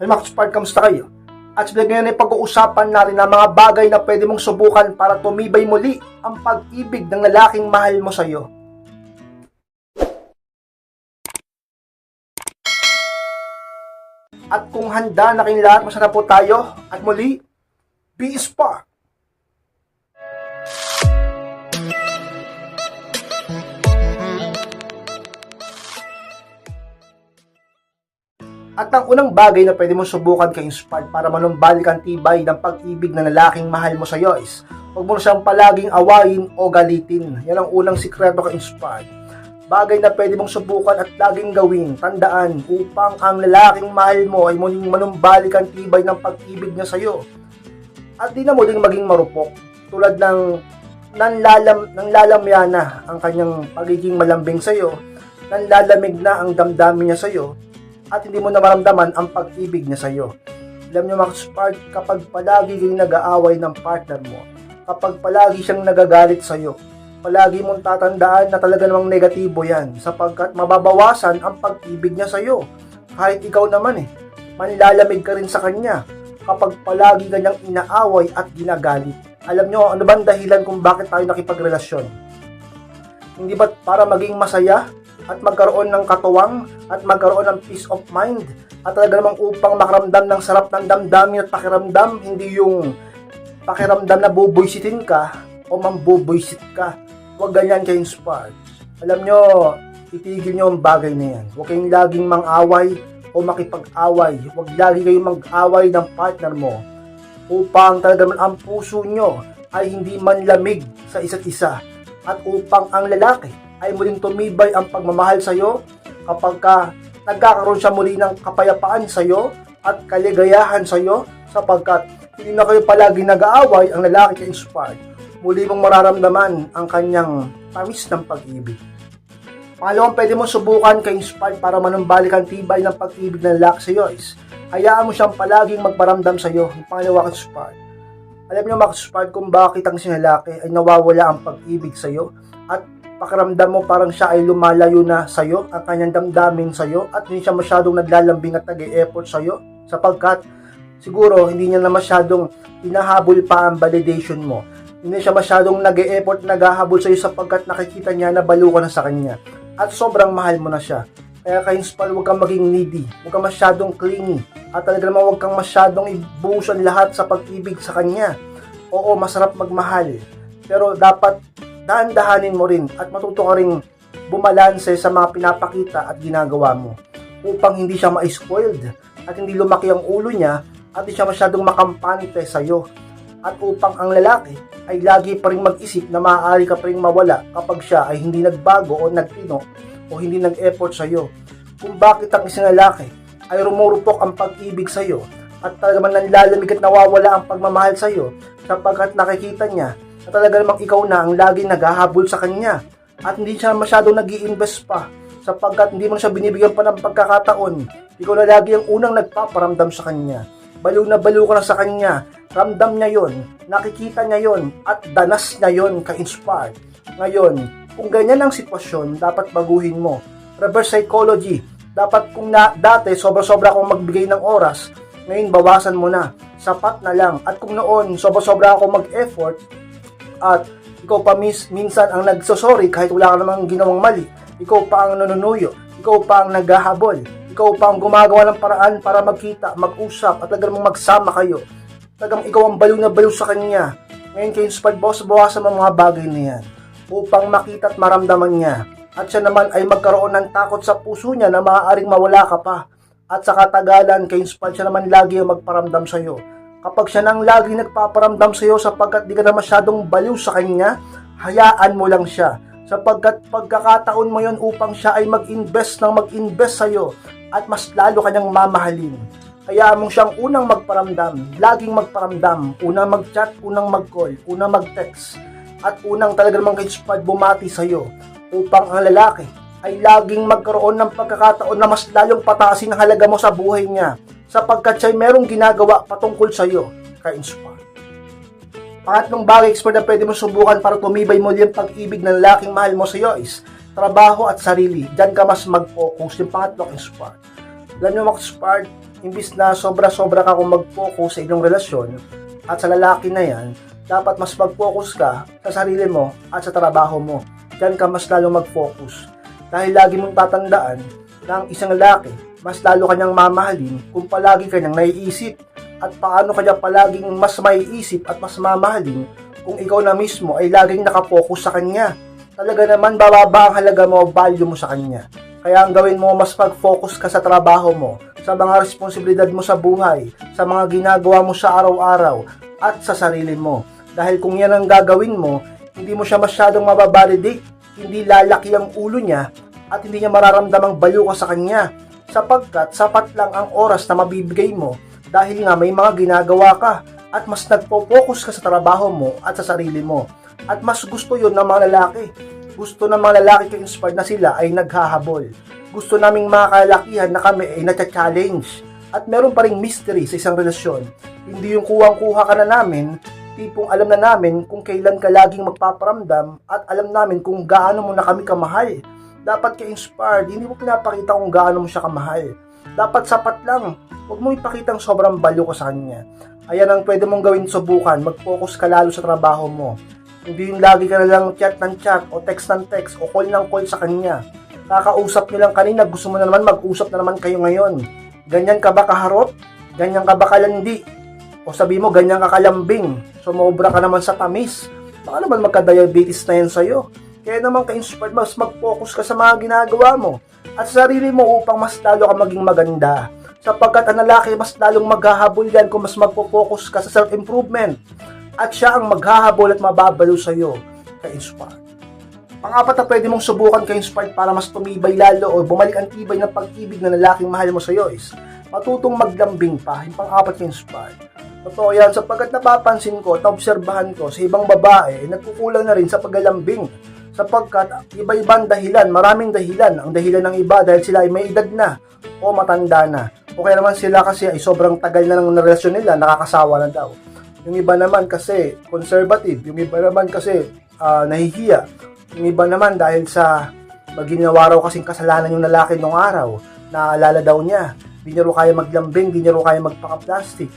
Hey Max Spark, kamusta kayo? At sa ngayon ay pag-uusapan natin ang mga bagay na pwede mong subukan para tumibay muli ang pag-ibig ng lalaking mahal mo sa'yo. At kung handa na kayong lahat, masarap po tayo. At muli, be Spark! At ang unang bagay na pwede mong subukan kay Inspired para manumbalik ang tibay ng pag-ibig ng lalaking mahal mo sa iyo is huwag mo na siyang palaging awayin o galitin. Yan ang unang sikreto kay Inspired. Bagay na pwede mong subukan at laging gawin, tandaan, upang ang lalaking mahal mo ay muling manumbalik ang tibay ng pag-ibig niya sa iyo. At di na muling maging marupok, tulad ng nanlalam, nanlalamya na ang kanyang pagiging malambing sa iyo, nanlalamig na ang damdamin niya sa iyo, at hindi mo na maramdaman ang pag-ibig niya sa iyo. Alam niyo mga spark, kapag palagi kang nag-aaway ng partner mo, kapag palagi siyang nagagalit sa iyo, palagi mong tatandaan na talaga namang negatibo yan sapagkat mababawasan ang pag-ibig niya sa iyo. Kahit ikaw naman eh, manlalamig ka rin sa kanya kapag palagi kanyang inaaway at ginagalit. Alam niyo, ano ba ang dahilan kung bakit tayo nakipagrelasyon? Hindi ba para maging masaya at magkaroon ng katuwang at magkaroon ng peace of mind at talaga namang upang makaramdam ng sarap ng damdamin at pakiramdam, hindi yung pakiramdam na bubuisitin ka o mambubuisit ka. Huwag ganyan kayo inspired. Alam nyo, itigil nyo ang bagay na yan. Huwag kayong laging mang-away o makipag-away. Huwag lagi kayong mag-away ng partner mo upang talaga naman ang puso nyo ay hindi manlamig sa isa't isa at upang ang lalaki ay muling tumibay ang pagmamahal sa iyo kapag ka nagkakaroon siya muli ng kapayapaan sa iyo at kaligayahan sa iyo sapagkat hindi na kayo palagi nag-aaway ang lalaki kay inspired. Muli mong mararamdaman ang kanyang tamis ng pag-ibig. Pangalawang pwede mo subukan kay inspired para manumbalik ang tibay ng pag-ibig ng lalaki sa iyo is hayaan mo siyang palaging magparamdam sa iyo. Yung pangalawa kay inspired. Alam niyo mga kung bakit ang si lalaki ay nawawala ang pag-ibig sa iyo at pakiramdam mo parang siya ay lumalayo na sa'yo, ang kanyang damdamin sa'yo, at hindi siya masyadong naglalambing at nag-e-effort sa'yo, sapagkat siguro hindi niya na masyadong hinahabol pa ang validation mo. Hindi siya masyadong nag-e-effort, naghahabol sa'yo sapagkat nakikita niya na balo ka na sa kanya. At sobrang mahal mo na siya. Kaya kayo spal, huwag kang maging needy, huwag kang masyadong clingy, at talaga naman huwag kang masyadong ibuhusan lahat sa pag-ibig sa kanya. Oo, masarap magmahal, pero dapat dahan-dahanin mo rin at matuto ka rin bumalanse sa mga pinapakita at ginagawa mo upang hindi siya ma-spoiled at hindi lumaki ang ulo niya at hindi siya masyadong makampante sa iyo at upang ang lalaki ay lagi pa rin mag-isip na maaari ka pa rin mawala kapag siya ay hindi nagbago o nagtino o hindi nag-effort sa iyo kung bakit ang isang lalaki ay rumurupok ang pag-ibig sa iyo at talaga man nanlalamig at nawawala ang pagmamahal sa iyo sapagkat nakikita niya na talaga namang ikaw na ang lagi naghahabol sa kanya at hindi siya masyadong nag invest pa sapagkat hindi mo siya binibigyan pa ng pagkakataon. Ikaw na lagi ang unang nagpaparamdam sa kanya. Baliw na baliw ka na sa kanya. Ramdam niya yon, nakikita niya yon, at danas niya yon ka-inspired. Ngayon, kung ganyan ang sitwasyon, dapat baguhin mo. Reverse psychology. Dapat kung na, dati sobra-sobra akong magbigay ng oras, ngayon bawasan mo na. Sapat na lang. At kung noon sobra-sobra ako mag-effort, at ikaw pa mis, minsan ang nagsosorry kahit wala ka namang ginawang mali. Ikaw pa ang nanunuyo. Ikaw pa ang naghahabol. Ikaw pa ang gumagawa ng paraan para magkita, mag-usap, at talagang magsama kayo. Talagang ikaw ang baliw na baliw sa kanya. Ngayon kayo sa pagbawas-bawasan ang mga bagay na yan upang makita at maramdaman niya. At siya naman ay magkaroon ng takot sa puso niya na maaaring mawala ka pa. At sa katagalan, kayo siya naman lagi ang magparamdam sa iyo kapag siya nang lagi nagpaparamdam sa iyo sapagkat di ka na masyadong baliw sa kanya, hayaan mo lang siya. Sapagkat pagkakataon mo yon upang siya ay mag-invest ng mag-invest sa iyo at mas lalo kanyang mamahalin. Hayaan mo siyang unang magparamdam, laging magparamdam, unang mag-chat, unang mag-call, unang mag-text, at unang talaga namang kaispad bumati sa iyo upang ang lalaki ay laging magkaroon ng pagkakataon na mas lalong pataasin ang halaga mo sa buhay niya sapagkat siya'y merong ginagawa patungkol sa iyo, ka-inspire. Pangatlong bagay expert na pwede mo subukan para tumibay mo yung pag-ibig ng lalaking mahal mo sa iyo is trabaho at sarili. Diyan ka mas mag-focus. Yung pangatlo, inspire. Alam niyo, mag-inspire, imbis na sobra-sobra ka kung mag-focus sa inyong relasyon at sa lalaki na yan, dapat mas mag-focus ka sa sarili mo at sa trabaho mo. Diyan ka mas lalo mag-focus. Dahil lagi mong tatandaan na ang isang lalaki, mas lalo kanyang mamahalin kung palagi kanyang naiisip at paano kanya palaging mas maiisip at mas mamahalin kung ikaw na mismo ay laging nakapokus sa kanya. Talaga naman bababa ang halaga mo value mo sa kanya. Kaya ang gawin mo, mas mag-focus ka sa trabaho mo, sa mga responsibilidad mo sa buhay, sa mga ginagawa mo sa araw-araw, at sa sarili mo. Dahil kung yan ang gagawin mo, hindi mo siya masyadong mababalidate, hindi lalaki ang ulo niya, at hindi niya mararamdamang baliw ka sa kanya, sapagkat sapat lang ang oras na mabibigay mo dahil nga may mga ginagawa ka at mas nagpo-focus ka sa trabaho mo at sa sarili mo. At mas gusto yon ng mga lalaki. Gusto ng mga lalaki ka-inspired na sila ay naghahabol. Gusto naming mga kalakihan na kami ay nata-challenge. At meron pa ring mystery sa isang relasyon. Hindi yung kuwang-kuha ka na namin, tipong alam na namin kung kailan ka laging magpaparamdam at alam namin kung gaano mo na kami kamahal. Dapat ka-inspired, hindi mo pinapakita kung gaano mo siya kamahal. Dapat sapat lang, huwag mo ipakitang sobrang balyo ko sa kanya. Ayan ang pwede mong gawin subukan, mag-focus ka lalo sa trabaho mo. Hindi yung lagi ka na lang chat ng chat o text ng text o call ng call sa kanya. Kakausap niyo lang kanina, gusto mo na naman mag-usap na naman kayo ngayon. Ganyan ka ba kaharot? Ganyan ka ba kalandi? O sabi mo, ganyan ka kalambing. Sumobra ka naman sa tamis. Baka naman magka-diabetes na yan sa'yo. Kaya naman ka-inspired, mas mag-focus ka sa mga ginagawa mo. At sa sarili mo upang mas lalo ka maging maganda. Sapagkat ang lalaki mas lalong maghahabol yan kung mas magpo-focus ka sa self-improvement. At siya ang maghahabol at mababalo sa'yo. Ka-inspired. Pang-apat na pwede mong subukan ka-inspired para mas tumibay lalo o bumalik ang tibay ng pag-ibig na lalaking mahal mo sa'yo is matutong maglambing pa, yung pang-apat ka-inspired. Totoo yan, sapagkat napapansin ko at naobserbahan ko sa ibang babae, nagkukulang na rin sa paglalambing. Sapagkat iba-ibang dahilan, maraming dahilan. Ang dahilan ng iba dahil sila ay may edad na o matanda na. O kaya naman sila kasi ay sobrang tagal na ng relasyon nila, nakakasawa na daw. Yung iba naman kasi conservative, yung iba naman kasi ah, nahihiya. Yung iba naman dahil sa maginawa raw kasing kasalanan yung lalaki nung araw, naaalala daw niya, di niya kaya maglambing, di niya kaya magpaka-plastic.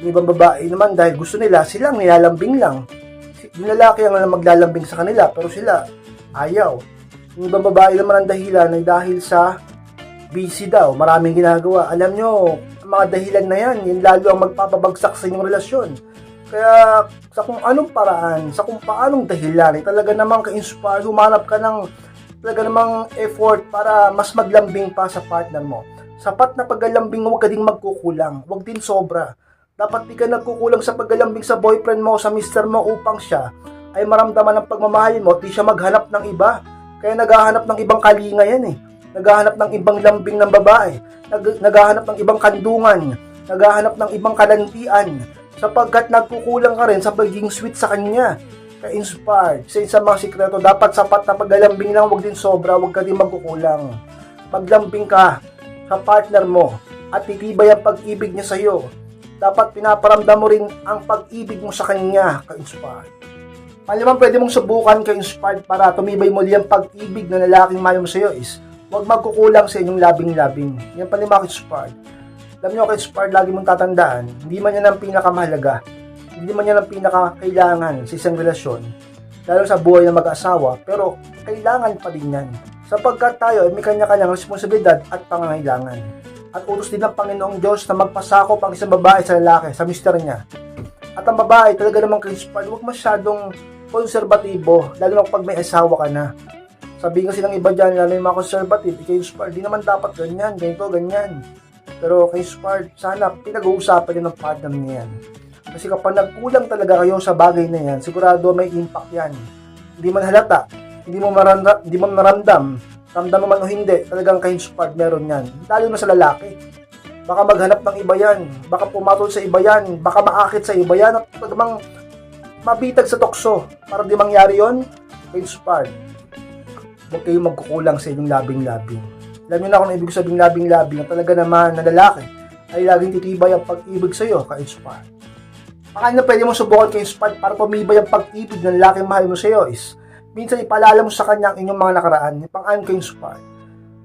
Yung ibang babae naman dahil gusto nila, silang nilalambing lang. Yung lalaki ang maglalambing sa kanila, pero sila ayaw. Yung ibang babae naman ang dahilan ay dahil sa busy daw, maraming ginagawa. Alam nyo, ang mga dahilan na yan, yun lalo ang magpapabagsak sa inyong relasyon. Kaya sa kung anong paraan, sa kung paanong dahilan, eh, talaga namang ka-inspire, humanap ka ng talaga namang effort para mas maglambing pa sa partner mo. Sapat na paglalambing, huwag ka ding magkukulang. Huwag din sobra. Dapat di ka nagkukulang sa paglalambing sa boyfriend mo o sa mister mo upang siya ay maramdaman ng pagmamahal mo at di siya maghanap ng iba. Kaya naghahanap ng ibang kalinga yan eh. Naghahanap ng ibang lambing ng babae. Nag- naghahanap ng ibang kandungan. Naghahanap ng ibang kalantian. Sapagkat nagkukulang ka rin sa pagiging sweet sa kanya. Ka-inspired. Sa isang mga sikreto, dapat sapat na paglalambing lang, wag din sobra, wag ka din magkukulang. Maglambing ka sa partner mo at titibay ang pag-ibig niya sa iyo. Dapat pinaparamdam mo rin ang pag-ibig mo sa kanya, ka-inspired. Palimang pwede mong subukan ka-inspired para tumibay muli ang pag-ibig na lalaking mo sa iyo is huwag magkukulang sa inyong labing-labing. Yan palima ka-inspired. Alam niyo ka-inspired, lagi mong tatandaan, hindi man yan ang pinakamahalaga. Hindi man yan ang pinakakailangan sa isang relasyon. Lalo sa buhay ng mag-asawa, pero kailangan pa din yan. Sapagkat tayo ay may kanya-kanyang responsibilidad at pangangailangan. At utos din ng Panginoong Diyos na magpasakop ang isang babae sa lalaki, sa mister niya. At ang babae talaga namang ka-inspired, huwag masyadong konserbatibo, lalo na pag may asawa ka na. Sabi kasi ng iba dyan, lalo yung mga conservative, ika-inspired, di naman dapat ganyan, ganito, ganyan. Pero ka-inspired, sana pinag-uusapan din ng partner niya yan. Kasi kapag nagkulang talaga kayo sa bagay na yan, sigurado may impact yan. Hindi man halata, hindi mo maranda, hindi mo naramdam, ramdam man o hindi, talagang ka-inspired meron yan. Lalo na sa lalaki. Baka maghanap ng iba yan, baka pumatol sa iba yan, baka maakit sa iba yan, at talagang mabitag sa tukso. Para di mangyari yon ka-inspired. Huwag kayong magkukulang sa inyong labing-labing. Alam niyo na kung ibig sabihin labing-labing, talaga naman na lalaki ay laging titibay ang pag-ibig sa iyo, ka-inspired. Paano na pwede mo subukan inspired para tumibay ang pag-ibig ng lalaking mahal mo sa iyo is minsan ipaalala mo sa kanya ang inyong mga nakaraan, pang-ayon kay inspired.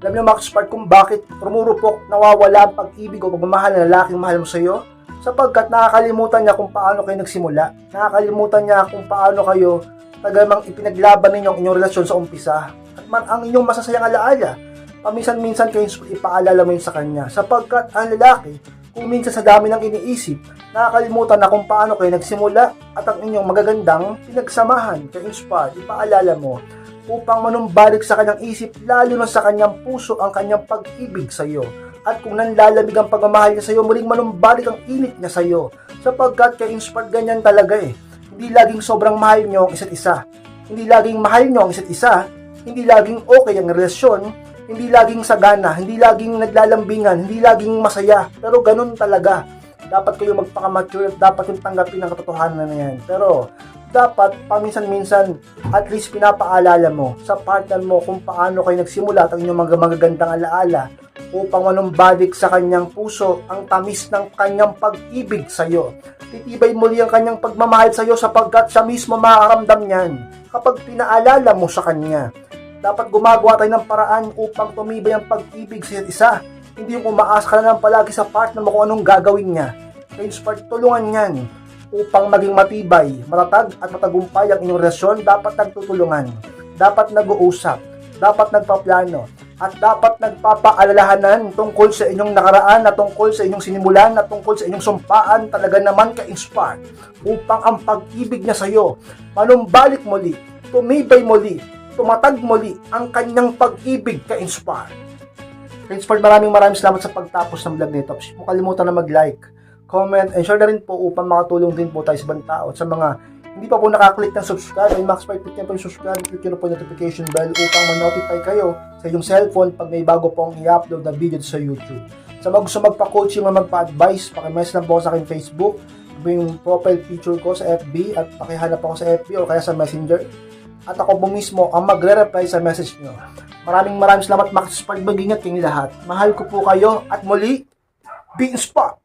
Alam niyo Max Spark kung bakit rumurupok, nawawala ang pag-ibig o pagmamahal ng lalaking mahal mo sa iyo? Sapagkat nakakalimutan niya kung paano kayo nagsimula. Nakakalimutan niya kung paano kayo tagamang ipinaglaban ninyo ang inyong relasyon sa umpisa. At man ang inyong masasayang alaala, paminsan-minsan kayo ipaalala mo yun sa kanya. Sapagkat ang lalaki, kung minsan sa dami ng iniisip, nakakalimutan na kung paano kayo nagsimula at ang inyong magagandang pinagsamahan kay Inspire, ipaalala mo upang manumbalik sa kanyang isip lalo na sa kanyang puso ang kanyang pag-ibig sa iyo. At kung nanlalamig ang pagmamahal niya sa iyo, muling manumbalik ang init niya sa iyo. Sapagkat kay Inspired ganyan talaga eh. Hindi laging sobrang mahal niyo ang isa't isa. Hindi laging mahal niyo ang isa't isa. Hindi laging okay ang relasyon. Hindi laging sagana. Hindi laging naglalambingan. Hindi laging masaya. Pero ganun talaga. Dapat kayo magpaka-mature. Dapat yung tanggapin ang katotohanan na yan. Pero dapat paminsan-minsan at least pinapaalala mo sa partner mo kung paano kayo nagsimula at ang inyong mga magagandang alaala upang manumbalik sa kanyang puso ang tamis ng kanyang pag-ibig sa iyo. Titibay muli ang kanyang pagmamahal sa iyo sapagkat siya mismo makakaramdam niyan kapag pinaalala mo sa kanya. Dapat gumagawa tayo ng paraan upang tumibay ang pag-ibig sa isa. Hindi yung umaasa ka na lang palagi sa partner mo kung anong gagawin niya. Kaya Spark, tulungan niyan upang maging matibay, matatag at matagumpay ang inyong relasyon, dapat nagtutulungan, dapat nag-uusap, dapat nagpaplano, at dapat nagpapaalalahanan tungkol sa inyong nakaraan, na tungkol sa inyong sinimulan, na tungkol sa inyong sumpaan, talaga naman ka-inspire upang ang pag-ibig niya sa iyo manumbalik muli, tumibay muli, tumatag muli ang kanyang pag-ibig ka-inspire. Ka-inspire, maraming maraming salamat sa pagtapos ng vlog nito. Huwag kalimutan na mag-like, comment, and share na rin po upang makatulong din po tayo sa ibang tao at sa mga hindi pa po nakaklik ng subscribe ay Max 5 click nyo po yung subscribe click nyo po yung notification bell upang ma-notify kayo sa inyong cellphone pag may bago pong i-upload na video sa YouTube. Sa mga gusto magpa-coaching o magpa-advise, pakimess lang po sa akin Facebook, yung profile picture ko sa FB at pakihanap ako sa FB o kaya sa Messenger. At ako po mismo ang magre-reply sa message nyo. Maraming maraming salamat Max 5 mag-ingat kayong lahat. Mahal ko po kayo at muli, be inspired!